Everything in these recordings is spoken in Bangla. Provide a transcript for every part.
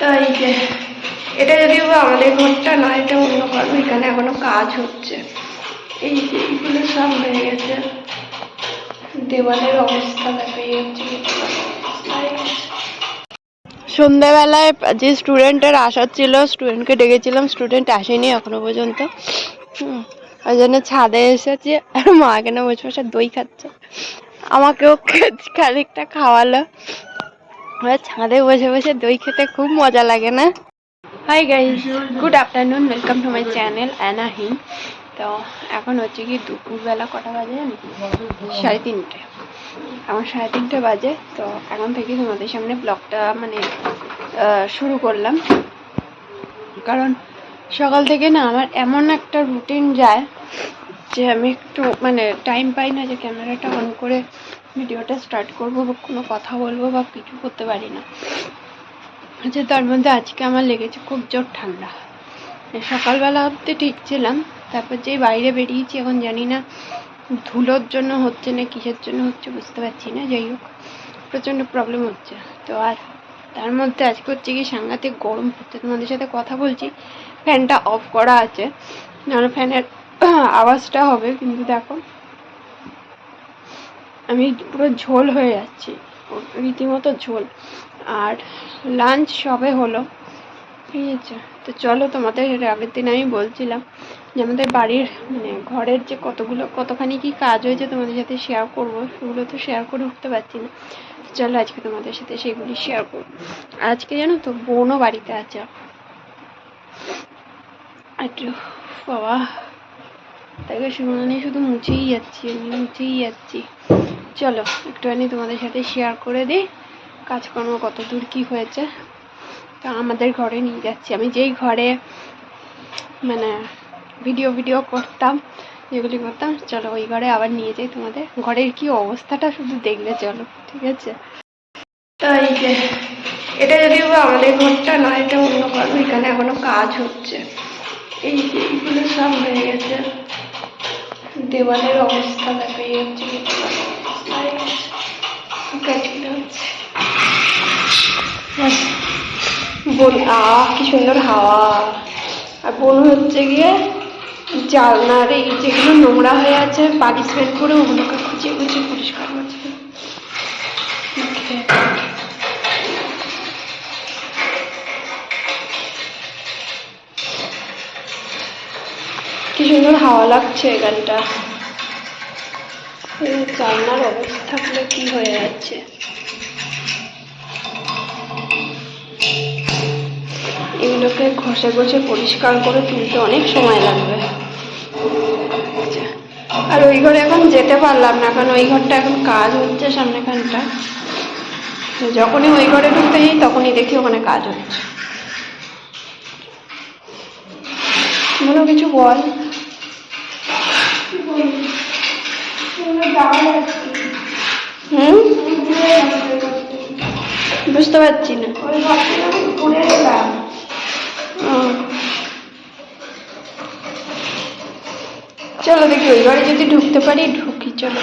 তো এটা আমাদের ঘরটা না, এটা অন্য ঘর, এখানে এখনও কাজ হচ্ছে। এই যে সব হয়ে গেছে। দেওয়ালের অবস্থা সন্ধ্যাবেলায় যে স্টুডেন্টের আসার ছিল, স্টুডেন্টকে ডেকেছিলাম, স্টুডেন্ট আসেনি এখনও পর্যন্ত। ওই জন্য ছাদে এসেছি, আর মা কেন বসে বসে দই খাচ্ছে। আমাকেও খানিকটা খাওয়ালো। ছাদে বসে বসে দই খেতে খুব মজা লাগে, না? Hi guys good afternoon welcome to my channel অ্যানাহিন তো এখন হচ্ছে কি দুপুরবেলা কটা বাজে জানি? সাড়ে তিনটে। আমার সাড়ে তিনটে বাজে, তো এখন থেকে তোমাদের সামনে ব্লগটা মানে শুরু করলাম। কারণ সকাল থেকে না আমার এমন একটা রুটিন যায় যে আমি একটু মানে টাইম পাই না যে ক্যামেরাটা অন করে ভিডিওটা স্টার্ট করব বা কোনো কথা বলব বা কিছু করতে পারি না। আচ্ছা তার মধ্যে আজকে আমার লেগেছে খুব জোর ঠান্ডা। সকালবেলা অবধি ঠিক ছিলাম, তারপর যেই বাইরে বেরিয়েছি এখন জানি না ধুলোর জন্য হচ্ছে না কিসের জন্য হচ্ছে বুঝতে পারছি না, যাই হোক, প্রচণ্ড প্রবলেম হচ্ছে। তো আর তার মধ্যে আজকে হচ্ছে কি সাংঘাতিক গরম হচ্ছে তোমাদের সাথে কথা বলছি ফ্যানটা অফ করা আছে। নাহলে ফ্যানের আওয়াজটা হবে, কিন্তু দেখো আমি পুরো ঝোল হয়ে যাচ্ছি, রীতিমতো ঝোল। আর লাঞ্চ সবে হলো, ঠিক আছে? তো চলো তোমাদের আগের দিন আমি বলছিলাম যে আমাদের বাড়ির মানে ঘরের যে কতগুলো, কতখানি কি কাজ হয়েছে তোমাদের সাথে শেয়ার করব, সেগুলো তো শেয়ার করে উঠতে পারছি না। চলো আজকে তোমাদের সাথে সেগুলি শেয়ার করব আজকে জানো তো বোনও বাড়িতে আছে। একটু, বাবা, তাকে শুনানি শুধু মুছেই যাচ্ছি, আমি মুছেই যাচ্ছি। চলো, একটুখানি তোমাদের সাথে শেয়ার করে দিই কাজকর্ম কত দূর কী হয়েছে। তো আমাদের ঘরে নিয়ে যাচ্ছি। আমি যেই ঘরে মানে ভিডিও ভিডিও করতাম, যেগুলি করতাম, চলো ওই ঘরে আবার নিয়ে যাই তোমাদের। ঘরের কি অবস্থাটা শুধু দেখলে চলো, ঠিক আছে? তো এই যে, এটা যদিও আমাদের ঘরটা না, এটা অন্য ঘর এখানে এখনও কাজ হচ্ছে। এই যে এইগুলো সব হয়ে গেছে। দেওয়ালের অবস্থা দেখা যাচ্ছে। বন আহ কি সুন্দর হাওয়া। আর বোন হচ্ছে গিয়ে জালনার এই যেগুলো নোংরা হয়ে আছে পানি স্মেল করে ওগুলোকে খুঁচিয়ে খুঁচিয়ে পরিষ্কার করছে। কি সুন্দর হাওয়া লাগছে এখানটা জানলার অবস্থাগুলো কি হয়ে যাচ্ছে? এগুলোকে ঘষে ঘষে পরিষ্কার করে তুলতে অনেক সময় লাগবে। আচ্ছা। আর ওই ঘরে এখন যেতে পারলাম না, কারণ ওই ঘরটা এখন কাজ হচ্ছে সামনেখানটা। যখনই ওই ঘরে ঢুকতে যাই, তখনই দেখি ওখানে কাজ হচ্ছে। মনে কিছু বল। বুঝতে পারছি না। চলো দেখি, ওই ঘরে যদি ঢুকতে পারি, ঢুকি, চলো।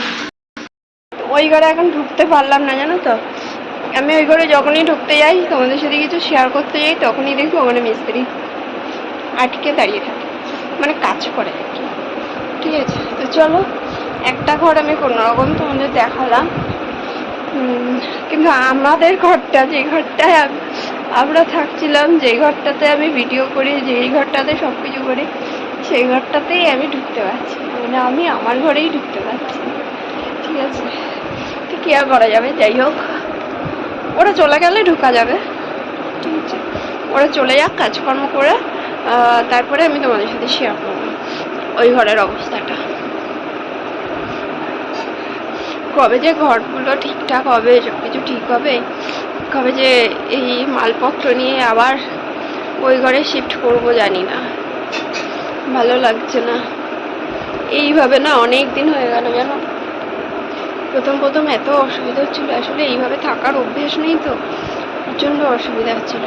ওই ঘরে এখন ঢুকতে পারলাম না, জানো তো? আমি ওই ঘরে যখনই ঢুকতে যাই, তোমাদের সাথে কিছু শেয়ার করতে যাই, তখনই দেখি ওখানে মিস্ত্রি আটকে দাঁড়িয়ে থাকে। মানে কাজ করে আর কি। ঠিক আছে, তো চলো। একটা ঘর আমি কোনোরকম তোমাদের দেখালাম। কিন্তু আমাদের ঘরটা, যে ঘরটায় আমরা থাকছিলাম যেই ঘরটাতে আমি ভিডিও করি যেই ঘরটাতে সব কিছু করি, সেই ঘরটাতেই আমি ঢুকতে পারছি। মানে আমি আমার ঘরেই ঢুকতে পারছি। ঠিক আছে? তো কী আর করা যাবে? যাই হোক। ওরা চলে গেলে ঢুকা যাবে। ঠিক আছে? ওরা চলে যাক কাজকর্ম করে তারপরে আমি তোমাদের সাথে শেয়ার করব। ওই ঘরের অবস্থাটা। কবে যে ঘরগুলো ঠিকঠাক হবে সব কিছু ঠিক হবে, কবে যে এই মালপত্র নিয়ে আবার ওই ঘরে শিফট করব জানি না। ভালো লাগছে না। এইভাবে না অনেক দিন হয়ে গেল জানো। প্রথম প্রথম এত অসুবিধা হচ্ছিল, আসলে এইভাবে থাকার অভ্যেস নেই তো। প্রচণ্ড অসুবিধা হচ্ছিল।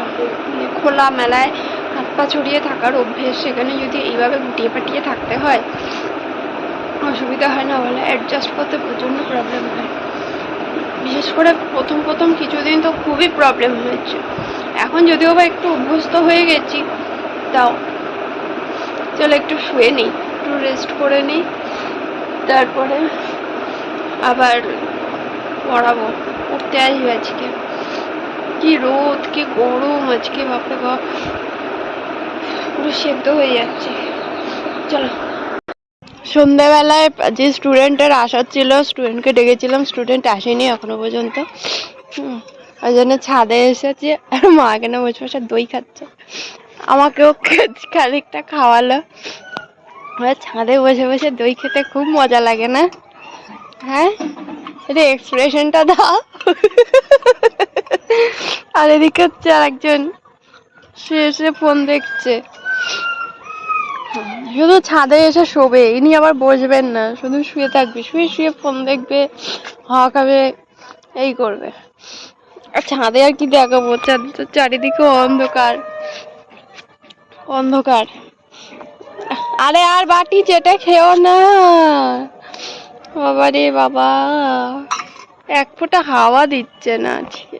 মানে খোলা মেলায় হাত পা ছড়িয়ে থাকার অভ্যেস, সেখানে যদি এইভাবে গুটিয়ে পাটিয়ে থাকতে হয় অসুবিধা হয় না বলে অ্যাডজাস্ট করতে প্রচণ্ড প্রবলেম হয়। বিশেষ করে প্রথম প্রথম কিছুদিন তো খুবই প্রবলেম হয়েছে। এখন যদিও বা একটু অভ্যস্ত হয়ে গেছি, তাও চলো একটু শুয়ে নিই, একটু রেস্ট করে নিই, তারপরে আবার পড়াবো। পড়তে আসবে আজকে। কি রোদ, কি গরম আজকে, বাপরে বাপ। পুরো সেদ্ধ হয়ে যাচ্ছে। চলো। সন্ধ্যাবেলায় যে স্টুডেন্টের আসার ছিল, স্টুডেন্টকে ডেকেছিলাম, স্টুডেন্ট আসেনি এখনও পর্যন্ত। ওই জন্য ছাদে এসেছি, আর মা কেন বসে বসে দই খাচ্ছে। আমাকেও খানিকটা খাওয়ালো। ছাদে বসে বসে দই খেতে খুব মজা লাগে না? হ্যাঁ? এটা এক্সপ্রেশনটা দাও। আর এদিকে হচ্ছে আর একজন সে এসে ফোন দেখছে। শুধু ছাদে এসে শোবে, ইনি আবার বসবেন না। শুধু শুয়ে থাকবে, শুয়ে শুয়ে ফোন দেখবে, হাওয়া খাবে, এই করবে। আর ছাদে আর কি দেখাবো? চারিদিকে অন্ধকার। অন্ধকার। আরে আর বাটি চেটে খেও না। বাবা রে বাবা। এক ফোঁটা হাওয়া দিচ্ছে না আজকে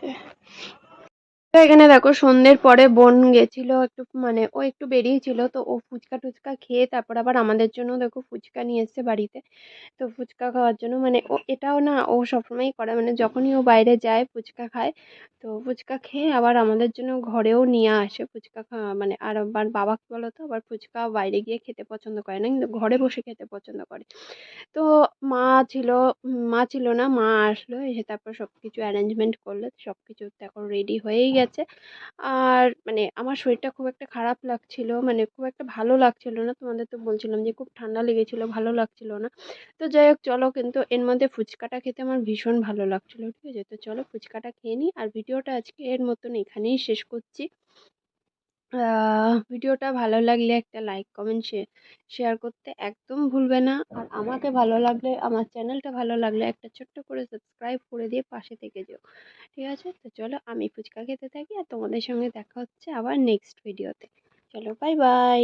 তো এখানে দেখো সন্ধ্যের পরে বোন গেছিল একটু মানে ও একটু বেরিয়েছিল তো ও ফুচকা টুচকা খেয়ে তারপর আবার আমাদের জন্য দেখো ফুচকা নিয়ে এসছে বাড়িতে। তো ফুচকা খাওয়ার জন্য মানে ও, এটাও না ও সবসময়ই করে মানে যখনই ও বাইরে যায় ফুচকা খায়, তো ফুচকা খেয়ে আবার আমাদের জন্য ঘরেও নিয়ে আসে ফুচকা খাওয়া মানে আর আবার বাবা কী বলো তো আবার ফুচকা বাইরে গিয়ে খেতে পছন্দ করে না, কিন্তু ঘরে বসে খেতে পছন্দ করে। তো ছিল মা ছিল না, মা আসলো, এসে তারপর সব কিছু অ্যারেঞ্জমেন্ট করল সব কিছু এখন রেডি হয়েই গেছে। আর মানে আমার শরীরটা খুব একটা খারাপ লাগছিল মানে খুব একটা ভালো লাগছিল না, তোমাদের তো বলছিলাম যে খুব ঠান্ডা লেগেছিলো, ভালো লাগছিল না। তো যাই হোক, চলো কিন্তু এর মধ্যে ফুচকাটা খেতে আমার ভীষণ ভালো লাগছিল, ঠিক আছে? তো চলো ফুচকাটা খেয়ে নিই, আর ভিডিওটা আজকে এর মতন এখানেই শেষ করছি। ভিডিওটা ভালো লাগলে একটা লাইক, কমেন্ট শেয়ার করতে একদম ভুলবে না। আর আমাকে ভালো লাগলে, আমার চ্যানেলটা ভালো লাগলে একটা ছোট্ট করে সাবস্ক্রাইব করে দিয়ে পাশে থেকে যেও। ঠিক আছে? তো চলো আমি ফুচকা খেতে থাকি আর তোমাদের সঙ্গে দেখা হচ্ছে আবার নেক্সট ভিডিওতে চলো বাই বাই